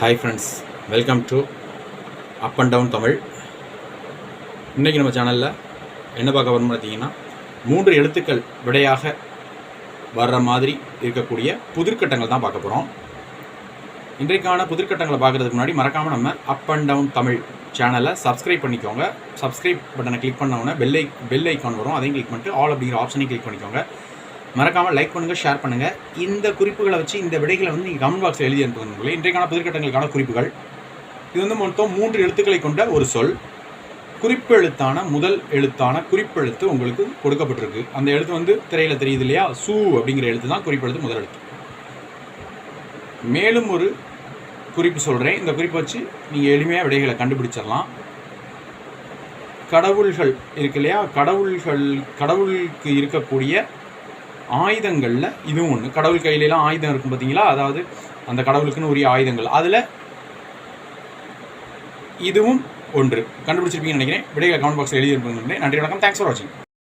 Hi friends welcome to up and down Tamil இன்றைக்கி நம்ம சேனலில் என்ன பார்க்க வரும் பார்த்தீங்கன்னா மூன்று எழுத்துக்கள் விடையாக வர்ற மாதிரி இருக்கக்கூடிய புதிர்க்கட்டங்கள் தான் பார்க்க போகிறோம் இன்றைக்கான புதிர்கட்டங்களை பார்க்குறதுக்கு முன்னாடி மறக்காமல் நம்ம அப் அண்ட் டவுன் தமிழ் சேனலை சப்ஸ்கிரைப் பண்ணிக்கோங்க. சப்ஸ்கிரைப் பட்டனை கிளிக் பண்ணவுடனே பெல் ஐ பெல் ஐக்கான் வரும். அதையும் கிளிக் பண்ணிட்டு ஆல் அப்படிங்கிற ஆப்ஷனையும் கிளிக் பண்ணிக்கோங்க. மறக்காமல் லைக் பண்ணுங்கள் ஷேர் பண்ணுங்கள் இந்த குறிப்புகளை வச்சு இந்த விடைகளை வந்து நீங்கள் கமெண்ட் பாக்ஸில் எழுதி அனுப்புங்க இன்றைக்கான புதிர்கட்டங்களுக்கான குறிப்புகள். இது வந்து மொத்தம் மூன்று எழுத்துக்களை கொண்ட ஒரு சொல். குறிப்பு எழுத்தான முதல் எழுத்தான குறிப்பெழுத்து உங்களுக்கு கொடுக்கப்பட்டிருக்கு. அந்த எழுத்து வந்து திரையில் தெரியுது இல்லையா? சூ அப்படிங்கிற எழுத்து தான் குறிப்பெழுத்து முதல் எழுத்து. மேலும் ஒரு குறிப்பு சொல்கிறேன் இந்த குறிப்பை வச்சு நீங்கள் எளிமையாக விடைகளை கண்டுபிடிச்சிடலாம். கடவுள்கள் இருக்கு இல்லையா? கடவுள்கள் கடவுளுக்கு இருக்கக்கூடிய ஆயுதங்களில் இதுவும் ஒன்று கடவுள் கையிலலாம் ஆயுதம் இருக்கும் பார்த்தீங்களா அதாவது அந்த கடவுளுக்குன்னு உரிய ஆயுதங்கள். அதில் இதுவும் ஒன்று. கண்டுபிடிச்சிருப்பீங்கன்னு நினைக்கிறேன். விடைகளை கமெண்ட் பாக்ஸில் எழுதியிருப்பீங்க நன்றி வணக்கம். தேங்க்ஸ் ஃபார் வாட்சிங்